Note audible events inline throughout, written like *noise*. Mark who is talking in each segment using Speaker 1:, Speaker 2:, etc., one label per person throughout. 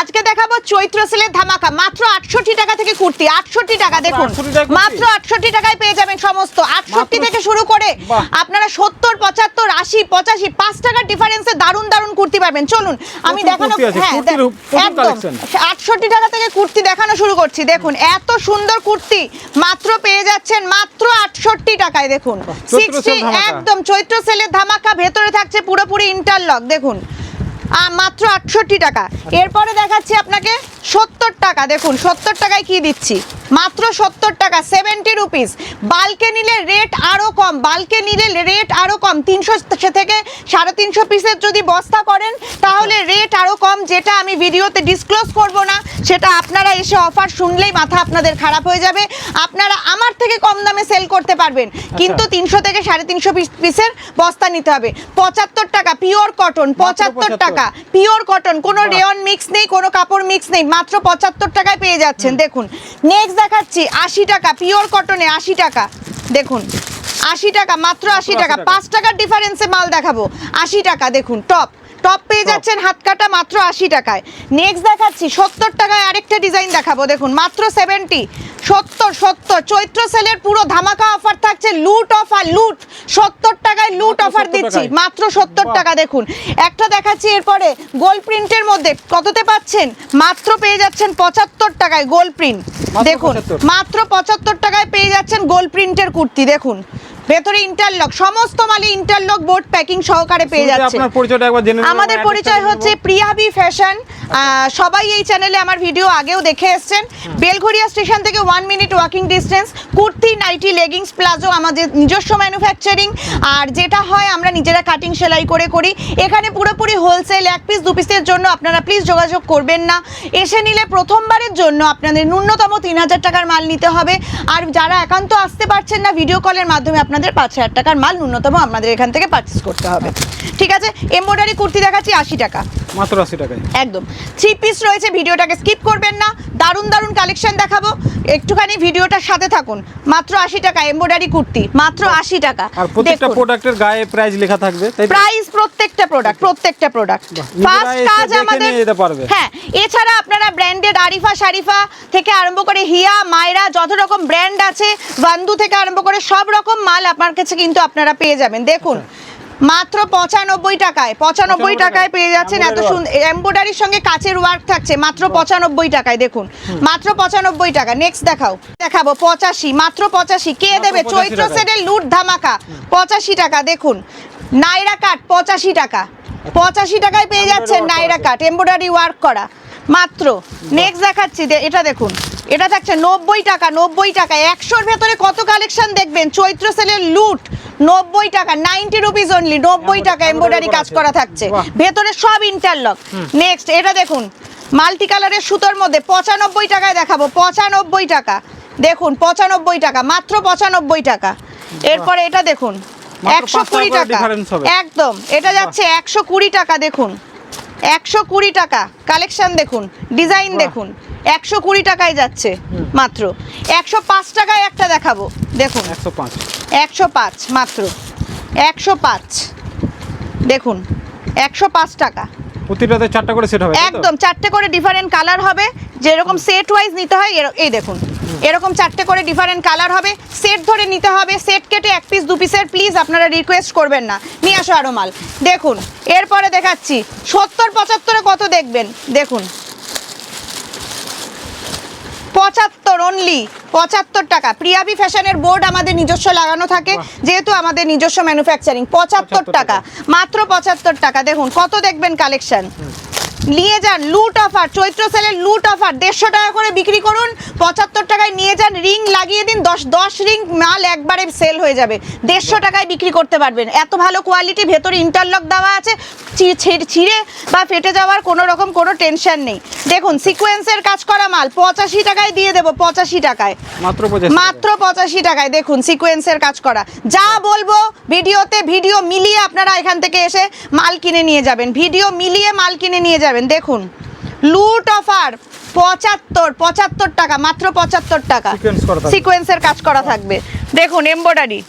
Speaker 1: আজকে দেখাবো চৈত্র সেলের ধামাকা। মাত্র আটষট্টি টাকা থেকে কুর্তি আটষট্টি টাকা দেখুন।
Speaker 2: 68 টাকায় কুর্তি?
Speaker 1: মাত্র আটষট্টি টাকায় পেয়ে যাবেন সমস্ত। আটষট্টি থেকে শুরু করে আপনারা সত্তর পঁচাত্তর আশি পঁচাশি পাঁচ টাকার ডিফারেন্সে দারুণ দারুণ কুর্তি পাবেন। চলুন আমি দেখানো হ্যাঁ একদম। আটষট্টি টাকা থেকে কুর্তি দেখানো শুরু করছি। দেখুন এত সুন্দর কুর্তি মাত্র পেয়ে যাচ্ছেন মাত্র আটষট্টি টাকায় দেখুন। সিক্সটি একদম চৈত্র সেলের ধামাকা ভেতরে থাকছে পুরোপুরি ইন্টারলক দেখুন। মাত্র আটষট্টি টাকা। এরপরে দেখাচ্ছি আপনাকে সত্তর টাকা। দেখুন সত্তর টাকায় কি দিচ্ছি? মাত্র সত্তর টাকা সেভেন্টি রুপিস বালকে নিলে রেট আরও কম বালকে নিলে রেট আরও কম। তিনশো থেকে সাড়ে তিনশো পিসের যদি বস্তা করেন তাহলে রেট আরও কম যেটা আমি ভিডিওতে ডিসক্লোজ করব না সেটা আপনারা এসে অফার শুনলেই মাথা আপনাদের খারাপ হয়ে যাবে। আপনারা আমার থেকে কম দামে সেল করতে পারবেন কিন্তু তিনশো থেকে সাড়ে তিনশো পিসের বস্তা নিতে হবে। পঁচাত্তর টাকা পিওর কটন পঁচাত্তর
Speaker 2: 75
Speaker 1: টাকা পিওর কটন কোনো। রেয়ন মিক্স নেই কোনো কাপড় মিক্স নেই মাত্র পঁচাত্তর টাকায় পেয়ে যাচ্ছেন। দেখুন নেক্সট দেখাচ্ছি আশি টাকা পিওর কটনে আশি টাকা। দেখুন আশি টাকা মাত্র আশি
Speaker 2: 80
Speaker 1: টাকা
Speaker 2: টাকা।
Speaker 1: পাঁচ টাকার ডিফারেন্সে মাল দেখাবো। আশি টাকা দেখুন টপ টপ পেয়ে যাচ্ছেন হাত কাটা মাত্র আশি টাকায়। নেক্সট দেখাচ্ছি সত্তর টাকায় আরেকটা ডিজাইন দেখাবো। দেখুন মাত্র সেভেন্টি সত্তর সত্তর। চৈত্র সেলের পুরো ধামাকা অফার থাকছে লুট অফার লুট সত্তর টাকায় লুট অফার দিচ্ছি মাত্র সত্তর টাকা দেখুন। একটা দেখাচ্ছি এরপরে গোল প্রিন্টের মধ্যে কততে পাচ্ছেন? মাত্র পেয়ে যাচ্ছেন পঁচাত্তর টাকায় গোল প্রিন্ট দেখুন মাত্র পঁচাত্তর টাকায় পেয়ে যাচ্ছেন গোল প্রিন্টের কুর্তি দেখুন। ভেতরে ইন্টারলক সমস্ত মালে ইন্টারলক বোর্ড প্যাকিং সহকারে পেয়ে যাচ্ছে।
Speaker 2: আপনার পরিচয়টা একবার জেনে
Speaker 1: আমাদের পরিচয় হচ্ছে প্রিয়াবি ফ্যাশন সবাই এই চ্যানেলে আমার ভিডিও আগেও দেখে এসেছেন। বেলঘরিয়া স্টেশন থেকে one minute walking distance kurti nightie leggings palazzo আমাদের নিজস্ব ম্যানুফ্যাকচারিং আর যেটা হয় আমরা নিজেরা কাটিং সেলাই করে করি। এখানে পুরোপুরি হোলসেল এক পিস দু পিসের জন্য আপনারা প্লিজ যোগাযোগ করবেন না। এসে নিলে প্রথমবারের জন্য আপনাদের ন্যূনতম তিন হাজার টাকার মাল নিতে হবে। আর যারা একান্ত আসতে পারছেন না ভিডিও কলের মাধ্যমে আপনাদের পাঁচ হাজার টাকার মাল ন্যূনতম আপনাদের এখান থেকে পারচেস করতে হবে। ঠিক আছে? এমব্রয়ডারি কুর্তি দেখাচ্ছি আশি টাকা।
Speaker 2: মাত্র আশি টাকায়।
Speaker 1: একদম। থ্রি পিস রয়েছে ভিডিওটাকে স্কিপ করবেন না। দারুণ দারুণ কালেকশন দেখাবো। একটুখানি ভিডিওটার সাথে থাকুন। মাত্র আশি টাকা এমব্রয়ডারি কুর্তি মাত্র আশি টাকা।
Speaker 2: আর প্রত্যেকটা প্রোডাক্টের গায়ে প্রাইস লেখা থাকবে
Speaker 1: প্রাইস প্রত্যেকটা প্রোডাক্ট প্রত্যেকটা প্রোডাক্ট ফার্স্ট কাজ আমাদের। হ্যাঁ এছাড়া আপনারা ব্র্যান্ডেড আরিফা শারিফা থেকে আরম্ভ করে হিয়া মায়রা যত রকম ব্র্যান্ড আছে বান্দু থেকে আরম্ভ করে সব রকম মাল আপনার কাছে কিন্তু আপনারা পেয়ে যাবেন। দেখুন মাত্র পঁচানব্বই টাকায় পঁচানব্বই টাকায় পেয়ে যাচ্ছেন। এত সুন্দর এমব্রয়ডারির সঙ্গে কাচের ওয়ার্ক থাকছে মাত্র পঁচানব্বই টাকায় দেখুন। মাত্র পঁচানব্বই টাকা। নেক্সট দেখাও। দেখাবো পঁচাশি মাত্র পঁচাশি। কে দেবে? চৈত্র সেটের লুট ধামাকা। পঁচাশি টাকা দেখুন। নাইরা কাট পঁচাশি টাকা। পঁচাশি টাকায় পেয়ে যাচ্ছেন নাইরা কাট এমব্রয়ডারি ওয়ার্ক করা। মাত্র। নেক্সট দেখাচ্ছি এটা দেখুন। এটা থাকছে নব্বই টাকা নব্বই টাকা। একশোর ভেতরে কত কালেকশন দেখবেন? চৈত্র সেলের লুট নব্বই টাকা নাইনটি রুপিস অনলি নব্বই টাকা
Speaker 2: embroidery
Speaker 1: এমব্রয়ডারি কাজ করা থাকছে। ভেতরে সব ইন্টারলক নেক্সট এটা দেখুন মাল্টি কালারের সুতোর মধ্যে পঁচানব্বই টাকায় দেখাবো পঁচানব্বই টাকা। দেখুন পঁচানব্বই টাকা মাত্র পঁচানব্বই টাকা। এরপরে এটা দেখুন একশো কুড়ি টাকা। একদম এটা যাচ্ছে একশো কুড়ি টাকা দেখুন। একশো কুড়ি টাকা কালেকশন দেখুন ডিজাইন দেখুন। একশো কুড়ি টাকায় যাচ্ছে মাত্র। একশো পাঁচ টাকায় একটা দেখাবো দেখুন।
Speaker 2: একশো পাঁচ।
Speaker 1: একশো পাঁচ মাত্র। একশো পাঁচ। দেখুন একশো পাঁচ টাকা।
Speaker 2: প্রতিটাতে চারটা করে সেট হবে
Speaker 1: একদম চারটে করে ডিফারেন্ট কালার হবে। যেরকম সেট ওয়াইজ নিতে হয় এই দেখুন। এরকম চারটে করে ডিফারেন্ট কালার হবে। সেট ধরে নিতে হবে সেট কেটে এক পিস দু পিসের প্লিজ আপনারা রিকোয়েস্ট করবেন না। নিয়ে আসো আরও মাল। দেখুন এরপরে দেখাচ্ছি সত্তর পঁচাত্তরে কত দেখবেন? দেখুন। পঁচাত্তর অনলি পঁচাত্তর টাকা। প্রিয়াবি ফ্যাশনের বোর্ড আমাদের নিজস্ব লাগানো থাকে যেহেতু আমাদের নিজস্ব ম্যানুফ্যাকচারিং পঁচাত্তর টাকা। মাত্র পঁচাত্তর টাকা। দেখুন কত দেখবেন কালেকশন নিয়ে যান লুট অফার চৈত্র সেলের লুট অফার দেড়শো টাকা করে বিক্রি করুন পঁচাত্তর টাকায় নিয়ে যান রিং লাগিয়ে দিন দশ দশ রিং মাল একবারে সেল হয়ে যাবে। দেড়শো টাকায় বিক্রি করতে পারবেন। এত ভালো কোয়ালিটি ভেতরে ইন্টারলক দেওয়া আছে ছিড়- বা ফেটে যাওয়ার কোনো রকম কোনো টেনশন নেই। দেখুন সিকোয়েন্সের কাজ করা মাল পঁচাশি টাকায় দিয়ে দেবো পঁচাশি টাকায়।
Speaker 2: মাত্র পঁচাশি
Speaker 1: টাকায়। দেখুন সিকোয়েন্সের কাজ করা। যা বলব ভিডিওতে ভিডিও মিলিয়ে আপনারা এখান থেকে এসে মাল কিনে নিয়ে যাবেন। ভিডিও মিলিয়ে মাল কিনে নিয়ে যাবেন। দেখুন লুট অফার পঁচাত্তর পঁচাত্তর টাকা মাত্র পঁচাত্তর টাকা। সিকোয়েন্সের কাজ করা থাকবে। দেখুন এমব্রয়ডারি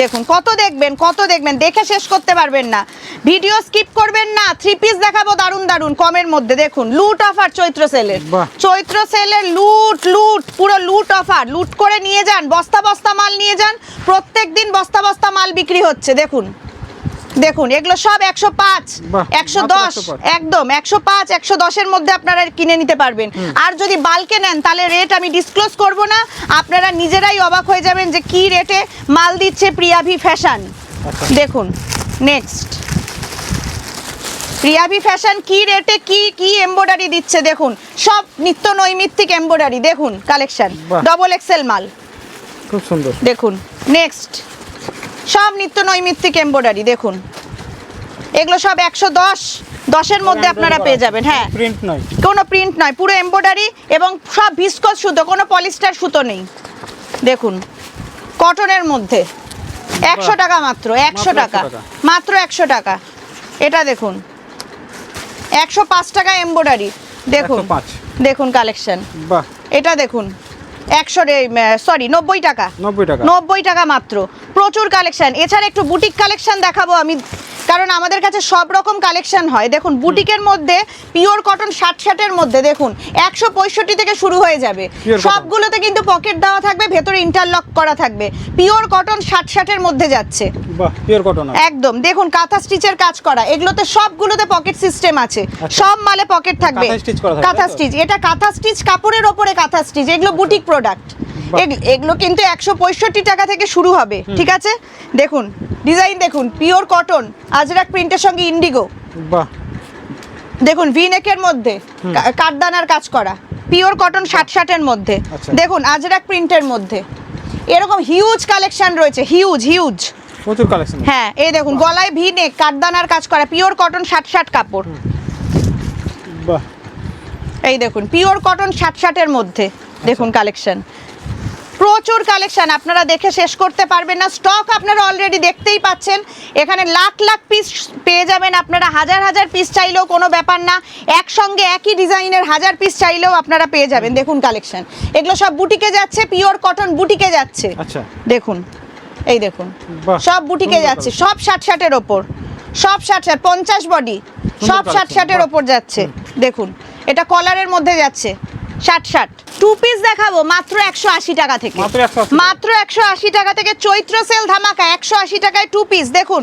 Speaker 1: দেখুন কত দেখবেন কত দেখবেন দেখে শেষ করতে পারবেন না। ভিডিও স্কিপ করবেন না থ্রি পিস দেখাবো দারুণ দারুণ কমের মধ্যে। দেখুন লুট অফার চৈত্র সেলের। চৈত্র সেলের লুট লুট পুরো লুট অফার। লুট করে নিয়ে যান বস্তা বস্তা মাল নিয়ে যান। প্রত্যেক দিন বস্তা বস্তা মাল বিক্রি হচ্ছে। দেখুন দেখুন এগুলো সব একশো পাঁচ একশো দশ একদম একশো পাঁচ একশো দশের মধ্যে আপনারা কিনে নিতে পারবেন। আর যদি বালকে নেন তাহলে রেট আমি ডিসক্লোজ করব না আপনারা নিজেরাই অবাক হয়ে যাবেন যে কি রেটে মাল দিচ্ছে প্রিয়াভি ফ্যাশন
Speaker 2: আচ্ছা।
Speaker 1: দেখুন নেক্সট প্রিয়াভি ফ্যাশন কি রেটে কি কি এমব্রয়ডারি দিচ্ছে দেখুন। সব নিত্য নৈমিত্তিক এমব্রয়ডারি দেখুন কালেকশন। ডবল এক্সেল মাল।
Speaker 2: খুব সুন্দর।
Speaker 1: দেখুন নেক্সট সব নিত্য নৈমিত্তিক এমব্রয়ডারি দেখুন। এগুলো সব একশো দশ দশের মধ্যে আপনারা পেয়ে যাবেন হ্যাঁ।
Speaker 2: প্রিন্ট নয়।
Speaker 1: কোনো প্রিন্ট নয় পুরো এমব্রয়ডারি এবং সব ভিসকস সুতো কোনো পলিস্টার সুতো নেই। দেখুন কটনের মধ্যে। একশো টাকা মাত্র একশো টাকা। মাত্র একশো টাকা। এটা দেখুন। একশো পাঁচ টাকা এমব্রয়ডারি দেখুন দেখুন কালেকশন এটা দেখুন। একশো সরি নব্বই টাকা।
Speaker 2: নব্বই টাকা।
Speaker 1: নব্বই টাকা মাত্র। প্রচুর কালেকশন এছাড়া একটু বুটিক কালেকশন দেখাবো আমি। কারণ আমাদের কাছে সব রকম কালেকশন হয়। দেখুন বুটিকের মধ্যে পিওর কটন ষাট ষাটের মধ্যে দেখুন একশো পঁয়ষট্টি থেকে শুরু হয়ে যাবে। সবগুলোতে কিন্তু পকেট দেওয়া থাকবে ভেতরে ইন্টারলক করা থাকবে। পিওর কটন ষাট ষাটের মধ্যে যাচ্ছে।
Speaker 2: পিওর কটন
Speaker 1: একদম দেখুন কাঁথা স্টিচের কাজ করা এগুলোতে সবগুলোতে পকেট সিস্টেম আছে।
Speaker 2: আচ্ছা।
Speaker 1: সব মালে পকেট থাকবে।
Speaker 2: কাঁথা?
Speaker 1: স্টিচ এটা কাঁথা স্টিচ কাপড়ের ওপরে কাঁথা স্টিচ এগুলো বুটিক প্রোডাক্ট। এগুলো কিন্তু একশো পঁয়ষট্টি টাকা থেকে শুরু হবে ঠিক আছে? দেখুন ডিজাইন দেখুন পিওর কটন আজরাক প্রিন্টের সঙ্গে ইন্ডিগো। দেখুন ভি নেকের মধ্যে কাঠদানার কাজ করা পিওর কটন ষাট ষাটের মধ্যে।
Speaker 2: আচ্ছা।
Speaker 1: দেখুন আজরাক প্রিন্টের মধ্যে। এরকম হিউজ কালেকশন রয়েছে হিউজ হিউজ
Speaker 2: প্রচুর কালেকশন
Speaker 1: হ্যাঁ এই দেখুন গলায় ভি নেক কাঠদানার কাজ করা পিওর কটন ষাট ষাট কাপড়।
Speaker 2: বাহ।
Speaker 1: এই দেখুন পিওর কটন ষাট ষাটের মধ্যে দেখুন কালেকশন প্রচুর কালেকশন আপনারা দেখে শেষ করতে পারবেন না। স্টক আপনারা অলরেডি দেখতেই পাচ্ছেন। এখানে লাখ লাখ পিস পেয়ে যাবেন আপনারা। হাজার হাজার পিস চাইলেও কোনো ব্যাপার না। একসঙ্গে একই ডিজাইনের হাজার পিস চাইলেও আপনারা পেয়ে যাবেন। দেখুন কালেকশন। এগুলো সব বুটিকে যাচ্ছে পিওর কটন বুটিকে যাচ্ছে।
Speaker 2: আচ্ছা।
Speaker 1: দেখুন। এই দেখুন। সব বুটিকে যাচ্ছে। সব ষাট ষাটের ওপর। সব ষাট ষাট পঞ্চাশ বডি সব ষাট ষাটের ওপর যাচ্ছে। দেখুন। এটা কলারের মধ্যে যাচ্ছে। ষাট ষাট। টু পিস দেখাবো মাত্র একশো আশি টাকা থেকে।
Speaker 2: মাত্র
Speaker 1: একশো আশি টাকা। থেকে চৈত্র সেল ধামাকা একশো আশি টাকায় টু পিস দেখুন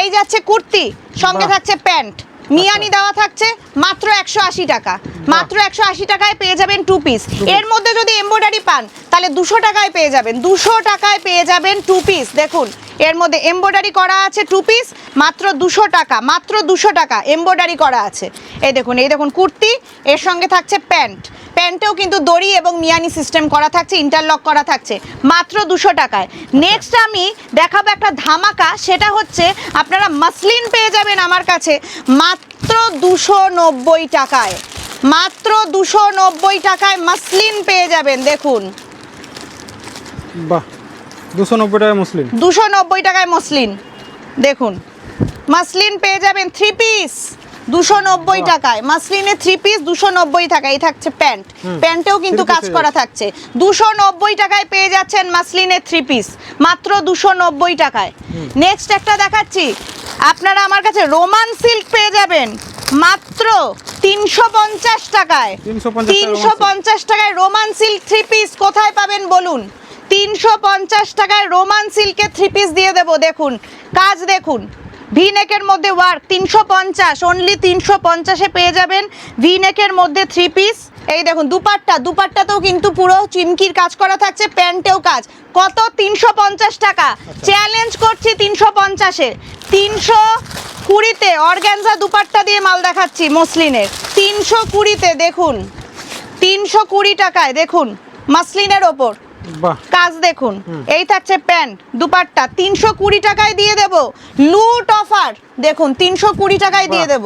Speaker 1: এই যাচ্ছে কুর্তি সঙ্গে থাকছে প্যান্ট। মিয়ানি দেওয়া থাকছে মাত্র একশো আশি টাকা। মাত্র একশো আশি টাকায় পেয়ে যাবেন টু পিস এর মধ্যে যদি এমব্রয়ডারি পান তাহলে দুশো টাকায় পেয়ে যাবেন দুশো টাকায় পেয়ে যাবেন টু পিস দেখুন এর মধ্যে এমব্রয়ডারি করা আছে টু পিস মাত্র দুশো টাকা মাত্র দুশো টাকা এমব্রয়ডারি করা আছে। এই দেখুন এই দেখুন কুর্তি এর সঙ্গে থাকছে প্যান্ট। প্যান্টেও কিন্তু দড়ি এবং মিয়ানি সিস্টেম করা থাকছে ইন্টারলক করা থাকছে মাত্র দুশো টাকায়। নেক্সট আমি দেখাবো একটা ধামাকা সেটা হচ্ছে আপনারা মাসলিন পেয়ে যাবেন আমার কাছে মাত্র দুশো নব্বই টাকায়। মাত্র দুশো নব্বই টাকায় মাসলিন পেয়ে যাবেন দেখুন।
Speaker 2: বাহ দুশো নব্বই টাকা মুসলিম
Speaker 1: দুশো নব্বই টাকায় মসলিন দেখুন। মাসলিন পেয়ে যাবেন থ্রি পিস দুশো নব্বই। টাকায়। মাসলিনে থ্রি পিস দুশো নব্বই টাকায়। এই থাকছে প্যান্ট। প্যান্টেও কিন্তু কাজ করা থাকছে। দুশো নব্বই টাকায় পেয়ে যাচ্ছেন মাসলিনের থ্রি পিস মাত্র দুশো নব্বই টাকায়। নেক্সট একটা দেখাচ্ছি। আপনারা আমার কাছে রোমান সিল্ক পেয়ে যাবেন। মাত্র তিনশো পঞ্চাশ টাকায়।
Speaker 2: 350
Speaker 1: তিনশো পঞ্চাশ টাকায় রোমান সিল্ক থ্রি পিস কোথায় পাবেন বলুন? তিনশো পঞ্চাশ টাকায় রোমান সিল্কের থ্রি পিস দিয়ে দেবো। দেখুন কাজ দেখুন। ভি নেকের মধ্যে ওয়ার্ক তিনশো পঞ্চাশ অনলি তিনশো পঞ্চাশে পেয়ে যাবেন। ভি নেকের মধ্যে থ্রি পিস এই দেখুন দুপাট্টা দুপাট্টাতেও কিন্তু পুরো চিমকির কাজ করা থাকছে প্যান্টেও কাজ। কত? তিনশো পঞ্চাশ টাকা। চ্যালেঞ্জ করছি তিনশো পঞ্চাশে। তিনশো কুড়িতে অর্গ্যানজা দুপাট্টা দিয়ে মাল দেখাচ্ছি মসলিনের। তিনশো কুড়িতে দেখুন। তিনশো কুড়ি টাকায় দেখুন মাসলিনের ওপর। কাজ দেখুন এই থাকছে প্যান্ট দুপাট্টা তিনশো কুড়ি টাকায় দিয়ে দেব। লুট অফার দেখুন তিনশো কুড়ি টাকায় দিয়ে। দেব।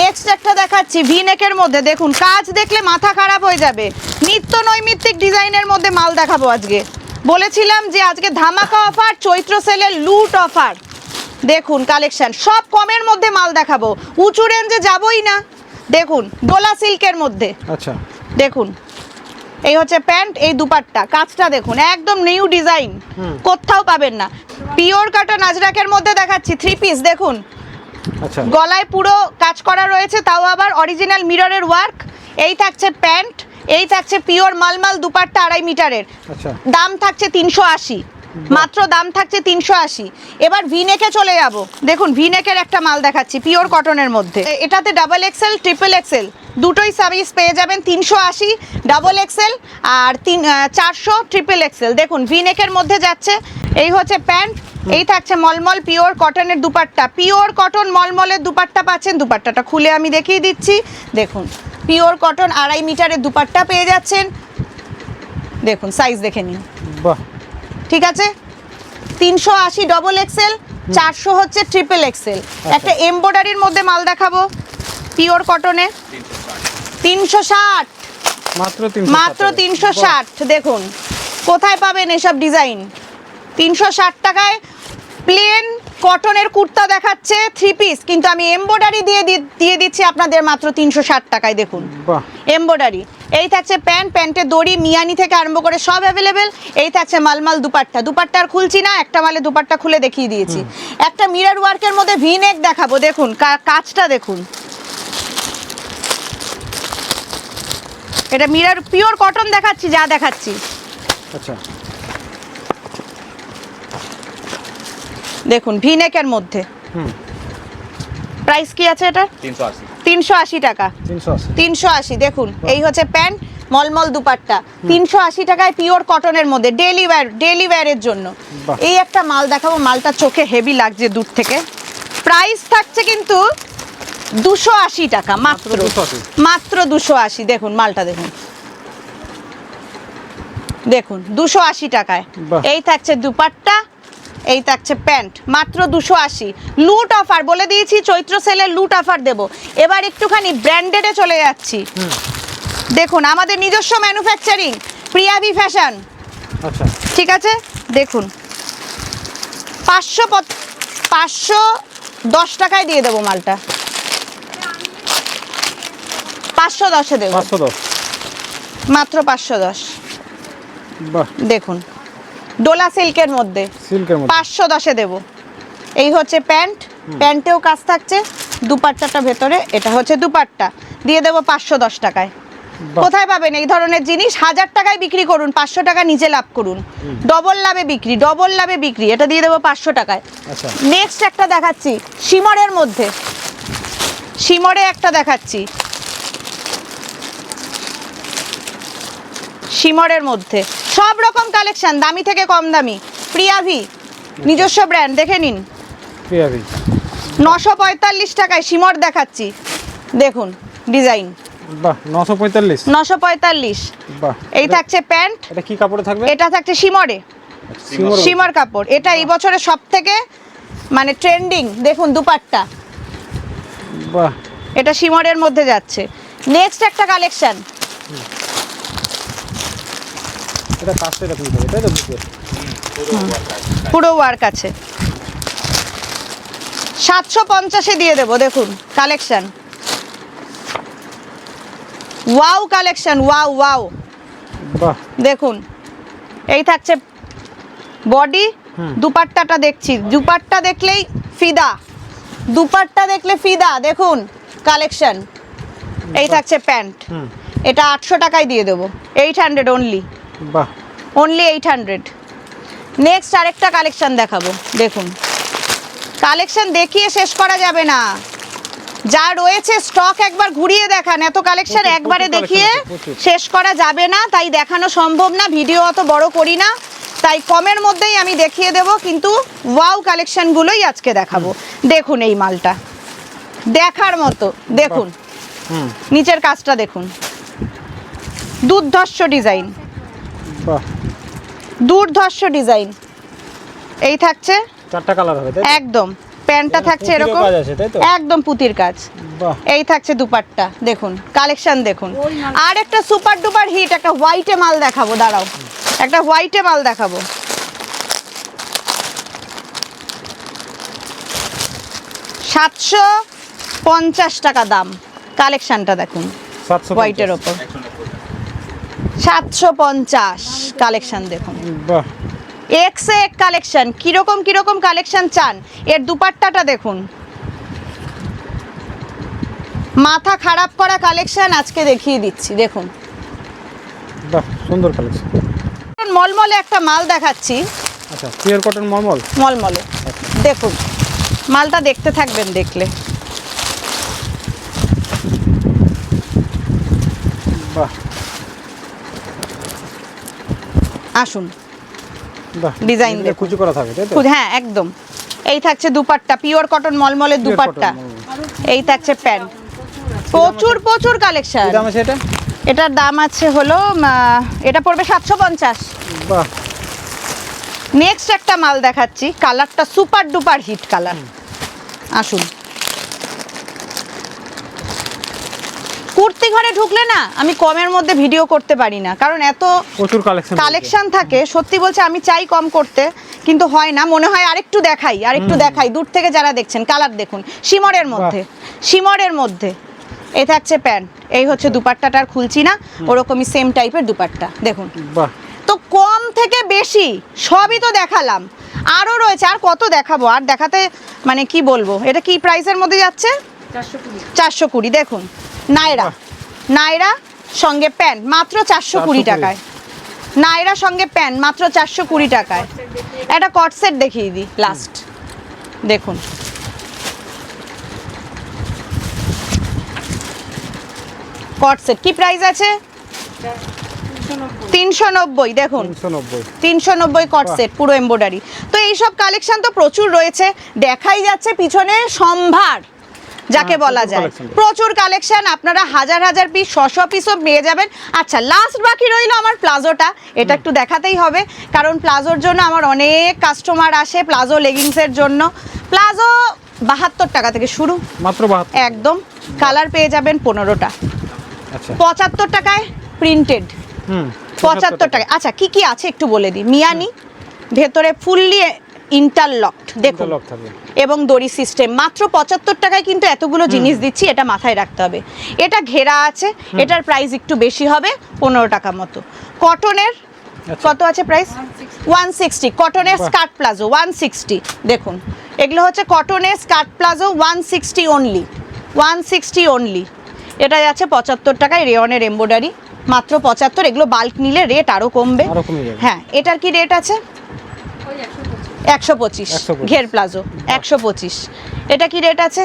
Speaker 1: নেক্সট একটা দেখাচ্ছি ভি নেকের মধ্যে দেখুন কাজ দেখলে মাথা খারাপ হয়ে যাবে। নিত্য নৈমিত্তিক ডিজাইনের মধ্যে মাল দেখাবো আজকে। বলেছিলাম যে আজকে ধামাকা অফার চৈত্র সেলের লুট অফার দেখুন কালেকশন সব কমের মধ্যে মাল দেখাবো। উঁচু রেঞ্জে যাবই না। দেখুন ডোলা সিল্কের মধ্যে।
Speaker 2: আচ্ছা।
Speaker 1: দেখুন এই হচ্ছে প্যান্ট এই দুপাট্টা। কাজটা দেখুন একদম নিউ ডিজাইন। কোথাও পাবেন না। পিওর কাটা নাজরাকের মধ্যে দেখাচ্ছি থ্রি পিস দেখুন।
Speaker 2: আচ্ছা।
Speaker 1: গলায় পুরো কাজ করা রয়েছে তাও আবার অরিজিনাল মিররের ওয়ার্ক এই থাকছে প্যান্ট এই থাকছে পিওর মালমাল দুপাট্টা আড়াই মিটারের।
Speaker 2: আচ্ছা।
Speaker 1: দাম থাকছে তিনশো আশি। মাত্র দাম থাকছে তিনশো আশি। এবার ভিনেকে চলে যাব। দেখুন ভিনেকের একটা মাল দেখাচ্ছি পিওর কটনের মধ্যে। এটাতে ডাবল এক্সেল ট্রিপল এক্সেল দুটোই সাইজ পেয়ে যাবেন তিনশো আশি ডাবল এক্সেল আর তিন চারশো ট্রিপল এক্সেল দেখুন ভিনেকের মধ্যে যাচ্ছে এই হচ্ছে প্যান্ট এই থাকছে মলমল পিওর কটনের দুপাট্টা। পিওর কটন মলমলের দুপাট্টা পাচ্ছেন দুপাট্টাটা খুলে আমি দেখিয়ে দিচ্ছি। দেখুন পিওর কটন আড়াই মিটারের দুপাট্টা পেয়ে যাচ্ছেন। দেখুন সাইজ দেখে নিন।
Speaker 2: বাহ।
Speaker 1: ঠিক আছে? তিনশো আশি ডবল এক্সেল চারশো হচ্ছে ট্রিপল এক্সেল একটা এমব্রয়ডারির মধ্যে মাল দেখাবো পিওর কটনে তিনশো ষাট।
Speaker 2: মাত্র তিনশো
Speaker 1: ষাট। দেখুন। কোথায় পাবেন এসব ডিজাইন? তিনশো ষাট টাকায় প্লেন কটনের কুর্তা দেখাচ্ছে থ্রি পিস কিন্তু আমি এমব্রয়ডারি দিয়ে দিয়ে দিচ্ছি আপনাদের মাত্র তিনশো ষাট টাকায় দেখুন। এমব্রয়ডারি এই থাকছে প্যান্ট প্যান্টের দড়ি মিয়ানি থেকে আরম্ভ করে সব অ্যাভেলেবেল এই থাকছে মালমাল দুপাট্টা। দুপাট্টা আর খুলছি না একটা মালে দুপাট্টা খুলে দেখিয়ে দিয়েছি। একটা মিরর ওয়ার্কের মধ্যে ভি নেক দেখাবো দেখুন কা- কাজটা দেখুন। এটা মিরার পিওর কটন দেখাচ্ছি যা দেখাচ্ছি।
Speaker 2: আচ্ছা।
Speaker 1: দেখুন ভি নেকের মধ্যে। প্রাইস কি আছে এটা
Speaker 3: তিনশো আশি।
Speaker 1: তিনশো আশি টাকা।
Speaker 2: তিনশো আশি।
Speaker 1: দেখুন এই হচ্ছে প্যান্ট মলমল দুপাট্টা। তিনশো আশি টাকায় পিওর কটনের মধ্যে ডেলি ওয়্যার ডেলি ওয়্যারের জন্য। এই একটা মাল দেখাবো মালটা চোখে হেভি লাগছে দূর থেকে। প্রাইস থাকছে কিন্তু দুশো আশি টাকা মাত্র
Speaker 2: মাত্র 280
Speaker 1: মাত্র দুশো আশি দেখুন মালটা দেখুন। দেখুন দুশো আশি টাকায়। এই থাকছে দুপাট্টা এই থাকছে প্যান্ট মাত্র দুশো আশি। লুট অফার বলে দিয়েছি চৈত্র সেলের লুট অফার দেব। এবার একটুখানি ব্র্যান্ডেডে চলে যাচ্ছি। দেখুন আমাদের নিজস্ব ম্যানুফ্যাকচারিং প্রিয়াভি ফ্যাশন।
Speaker 2: আচ্ছা।
Speaker 1: ঠিক আছে? দেখুন। পাঁচশো পাঁচশো দশ টাকায় দিয়ে দেবো মালটা। পাঁচশো দশে দেবো। মাত্র পাঁচশো দশ। দেখুন। ডোলা সিল্কের মধ্যে।
Speaker 2: সিল্কের মধ্যে।
Speaker 1: পাঁচশো দশে দেবো। এই হচ্ছে প্যান্ট। প্যান্টেও কাজ থাকছে। দুপাট্টাটা ভেতরে এটা হচ্ছে দুপাট্টা। দিয়ে দেবো পাঁচশো দশ টাকায়। কোথায় পাবেন এই ধরনের জিনিস? হাজার টাকায় বিক্রি করুন পাঁচশো টাকা নিজে লাভ করুন। ডবল লাভে বিক্রি ডবল লাভে বিক্রি। এটা দিয়ে দেবো পাঁচশো টাকায়।
Speaker 2: আচ্ছা।
Speaker 1: নেক্সট একটা দেখাচ্ছি শিমরের মধ্যে। শিমরে একটা দেখাচ্ছি। শিমরের মধ্যে। সব রকম কালেকশন দামি থেকে কম দামি। প্রিয়াভি নিজস্ব ব্র্যান্ড দেখে নিন।
Speaker 2: পিয়াবি
Speaker 1: নশো পঁয়তাল্লিশ টাকায় শিমর দেখাচ্ছি। দেখুন ডিজাইন
Speaker 2: নশো পঁয়তাল্লিশ।
Speaker 1: এই থাকছে প্যান্ট।
Speaker 2: এটা কি কাপড়ে থাকবে?
Speaker 1: এটা থাকছে শিমরে। শিমর। কাপড়। এটা এই বছরের সব থেকে মানে ট্রেন্ডিং দেখুন দুপাট্টা।
Speaker 2: বাহ।
Speaker 1: এটা শিমরের মধ্যে যাচ্ছে। নেক্সট একটা কালেকশন
Speaker 2: এটা কাজটা এরকম হবে তাই তো বুঝতে
Speaker 1: পুরো ওয়ার্ক আছে। সাতশো পঞ্চাশে দিয়ে দেবো দেখুন collection wow collection wow wow
Speaker 2: বাহ।
Speaker 1: দেখুন এই থাকছে বডি। দুপাট্টাটা দেখছি। দুপাট্টা দেখলেই ফিদা। দুপাট্টা দেখলে ফিদা দেখুন কালেকশন এই থাকছে প্যান্ট। এটা আটশো টাকায় দিয়ে দেবো এইট হান্ড্রেড অনলি
Speaker 2: বাহ।
Speaker 1: অনলি এইট হান্ড্রেড নেক্সট আরেকটা কালেকশন দেখাবো দেখুন। কালেকশন দেখিয়ে শেষ করা যাবে না। যা রয়েছে স্টক একবার ঘুরিয়ে দেখান। এত কালেকশন একবারে দেখিয়ে। শেষ করা যাবে না। তাই দেখানো সম্ভব না ভিডিও অত বড় করি না। তাই কমের মধ্যেই আমি দেখিয়ে দেব কিন্তু ওয়াও কালেকশনগুলোই আজকে দেখাবো। দেখুন এই মালটা। দেখার মতো দেখুন। নিচের কাজটা দেখুন। দুর্ধর্ষ ডিজাইন দুর্ধর্ষ ডিজাইন। এই থাকছে?
Speaker 2: চারটা কালার হবে তাই
Speaker 1: একদম। প্যান্টটা থাকছে এরকম? একদম পুতির কাজ। এই থাকছে দুপাট্টা দেখুন কালেকশন দেখুন। আর একটা সুপার ডুপার হিট একটা হোয়াইটে মাল দেখাবো দাঁড়াও। একটা হোয়াইটে মাল দেখাবো। সাতশো পঞ্চাশ টাকা দাম। কালেকশনটা দেখুন হোয়াইটের ওপর। সাতশো পঞ্চাশ কালেকশন দেখুন।
Speaker 2: বাহ।
Speaker 1: এক্স এক কালেকশন। কীরকম কীরকম কালেকশন চান? এর দুপাট্টাটা দেখুন। মাথা খারাপ করা কালেকশন আজকে দেখিয়ে দিচ্ছি দেখুন।
Speaker 2: বাহ সুন্দর কালেকশন।
Speaker 1: মলমলে একটা মাল দেখাচ্ছি।
Speaker 2: আচ্ছা পিওর কটন মলমল?
Speaker 1: মলমলে। দেখুন মালটা দেখতে থাকবেন দেখলে।
Speaker 2: বাহ।
Speaker 1: আসুন। ডিজাইন।
Speaker 2: কুচি করা থাকে
Speaker 1: হ্যাঁ একদম। এই থাকছে দুপাট্টা পিওর কটন মলমলের দুপাট্টা। এই থাকছে প্যান্ট প্রচুর প্রচুর কালেকশন
Speaker 2: দাম আছে এটা?
Speaker 1: এটার দাম আছে হলো এটা পড়বে সাতশো পঞ্চাশ। নেক্সট একটা মাল দেখাচ্ছি কালারটা সুপার ডুপার হিট কালার আসুন। কুর্তি ঘরে ঢুকলে না আমি কমের মধ্যে ভিডিও করতে পারি না। কারণ এত
Speaker 2: প্রচুর কালেকশন
Speaker 1: কালেকশন থাকে সত্যি বলছে আমি চাই কম করতে কিন্তু হয় না। মনে হয় আরেকটু দেখাই আরেকটু দেখাই। দূর থেকে যারা দেখছেন কালার দেখুন। শিমরের মধ্যে শিমরের মধ্যে। এই থাকছে প্যান্ট। এই হচ্ছে দুপাট্টাটা আর খুলছি না। ওরকমই সেম টাইপের দুপাট্টা। দেখুন। তো কম থেকে বেশি সবই তো দেখালাম। আরও রয়েছে আর কত দেখাবো? আর দেখাতে মানে কি বলব? এটা কি প্রাইসের মধ্যে যাচ্ছে? চারশো কুড়ি দেখুন। নাইরা। নায়রা সঙ্গে প্যান্ট মাত্র চারশো কুড়ি টাকায়। নায়রা সঙ্গে প্যান্ট মাত্র চারশো কুড়ি টাকায়। একটা কট সেট দেখিয়ে দিই লাস্ট দেখুন। কট সেট কি প্রাইস আছে? তিনশো নব্বই দেখুন।
Speaker 2: তিনশো নব্বই।
Speaker 1: কট সেট পুরো এমব্রয়ডারি তো এইসব কালেকশন তো প্রচুর রয়েছে দেখাই যাচ্ছে পিছনে সম্ভার। যাকে
Speaker 2: হ্যাঁ,
Speaker 1: বলা যায়। প্রচুর কালেকশন আপনারা হাজার হাজার পিস ছশো পিসও পেয়ে যাবেন। আচ্ছা লাস্ট বাকি রইল আমার প্লাজোটা। এটা একটু দেখাতেই হবে কারণ প্লাজোর জন্য আমার অনেক কাস্টমার আসে প্লাজো লেগিংসের জন্য। প্লাজো বাহাত্তর টাকা থেকে শুরু।
Speaker 2: মাত্র
Speaker 1: একদম কালার পেয়ে যাবেন পনেরোটা।
Speaker 2: আচ্ছা।
Speaker 1: পঁচাত্তর টাকায় প্রিন্টেড
Speaker 2: হুম
Speaker 1: পঁচাত্তর টাকা। আচ্ছা কি কি আছে একটু বলে দিই? মিয়ানি ভেতরে ফুললি ইন্টারলকড দেখুন। এবং দড়ি সিস্টেম মাত্র পঁচাত্তর টাকায় কিন্তু এতগুলো জিনিস দিচ্ছি এটা মাথায় রাখতে হবে। এটা ঘেরা আছে এটার প্রাইস একটু বেশি হবে পনেরো টাকা মতো। কটনের
Speaker 2: আচ্ছা।
Speaker 1: কত আছে প্রাইস ওয়ান সিক্সটি কটনের। স্কার্ট প্লাজো ওয়ান সিক্সটি দেখুন এগুলো হচ্ছে কটনের skirt palazzo one sixty only one sixty only এটা যাচ্ছে পঁচাত্তর টাকায় রেয়নের এম্বোডারি মাত্র পঁচাত্তর এগুলো বাল্ক নিলে রেট আরও কমবে। হ্যাঁ এটার কি রেট আছে? একশো পঁচিশ ঘের প্লাজো একশো পঁচিশ। এটা কি রেট আছে?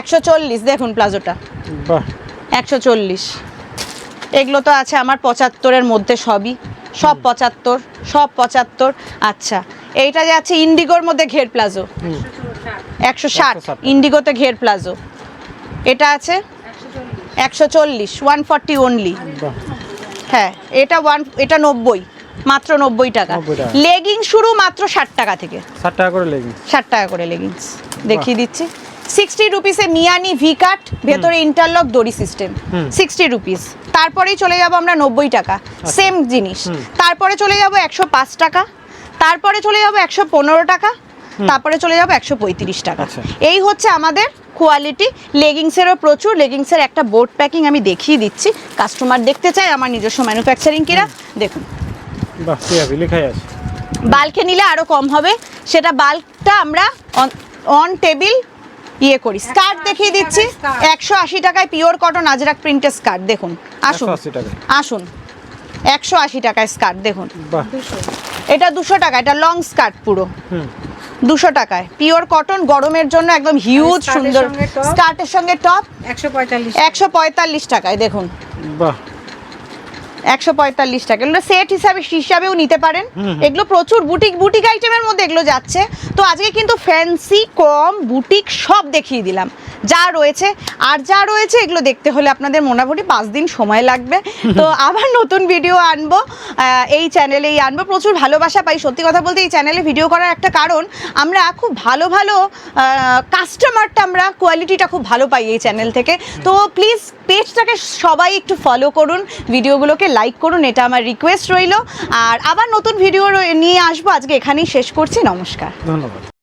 Speaker 1: একশো চল্লিশ। দেখুন প্লাজোটা। একশো চল্লিশ। এগুলো তো আছে আমার পঁচাত্তরের মধ্যে সবই। সব পঁচাত্তর সব পঁচাত্তর। আচ্ছা এইটা যে আছে ইন্ডিগোর মধ্যে ঘের প্লাজো। একশো ষাট
Speaker 2: 160
Speaker 1: ইন্ডিগোতে ঘের প্লাজো। এটা আছে? একশো চল্লিশ। ওয়ান ফর্টি অনলি হ্যাঁ এটা ওয়ান এটা নব্বই। মাত্র নব্বই টাকা।
Speaker 2: 90 টাকা।
Speaker 1: লেগিং শুরু মাত্র ষাট টাকা থেকে।
Speaker 2: ষাট টাকা করে লেগিং।
Speaker 1: ষাট টাকা করে লেগিংস। দেখিয়ে দিচ্ছি। সিক্সটি রুপিসে মিয়ানি ভি কাট ভেতরে ইন্টারলক দড়ি সিস্টেম। Sixty rupees. তারপরেই চলে যাব আমরা নব্বই টাকা। সেম জিনিস। তারপরে চলে যাব একশো পাঁচ টাকা। তারপরে চলে যাব একশো পনেরো টাকা। তারপরে চলে যাব একশো পঁয়ত্রিশ টাকা।
Speaker 2: আচ্ছা।
Speaker 1: এই হচ্ছে আমাদের কোয়ালিটি লেগিংসেরও প্রচুর। লেগিংসের একটা বোর্ড প্যাকিং আমি দেখিয়ে দিচ্ছি। কাস্টমার দেখতে চাই আমার নিজস্ব ম্যানুফ্যাকচারিং কিনা দেখুন।
Speaker 2: বাহ কি লেখাই আছে।
Speaker 1: বাল্কে নিলে আরও কম হবে। সেটা বাল্কটা আমরা অন টেবিল ইয়ে করি। স্কার্ট দেখিয়ে দিচ্ছি। একশো আশি টাকায় পিওর কটন আজরাক প্রিন্টের স্কার্ট দেখুন। আসুন। আসুন। একশো আশি টাকায় স্কার্ট দেখুন। এটা দুশো টাকা এটা লং স্কার্ট পুরো।
Speaker 2: হুম।
Speaker 1: দুশো টাকায়। পিওর কটন গরমের জন্য একদম হিউজ সুন্দর স্কার্টের সঙ্গে টপ
Speaker 3: একশো পঁয়তাল্লিশ।
Speaker 1: একশো পঁয়তাল্লিশ টাকায় দেখুন।
Speaker 2: বাহ।
Speaker 1: একশো পঁয়তাল্লিশ টাকা। এগুলো সেট হিসাবে হিসাবেও নিতে পারেন। এগুলো প্রচুর বুটিক বুটিক আইটেমের মধ্যে এগুলো যাচ্ছে। তো আজকে কিন্তু ফ্যান্সি কম বুটিক সব দেখিয়ে দিলাম। যা রয়েছে। আর যা রয়েছে এগুলো দেখতে হলে আপনাদের মোটামুটি পাঁচ দিন সময় লাগবে। তো *laughs* আবার নতুন ভিডিও আনব। এই চ্যানেলেই আনব। প্রচুর ভালোবাসা পাই। সত্যি কথা বলতে এই চ্যানেলে ভিডিও করার একটা কারণ আমরা খুব ভালো ভালো কাস্টমারটা আমরা কোয়ালিটিটা খুব ভালো পাই এই চ্যানেল থেকে। তো প্লিজ পেজটাকে সবাই একটু ফলো করুন। ভিডিওগুলোকে লাইক করুন। এটা আমার রিকোয়েস্ট রইল। আর আবার নতুন ভিডিও নিয়ে আসব। আজকে এখানেই শেষ করছি। নমস্কার।
Speaker 2: ধন্যবাদ।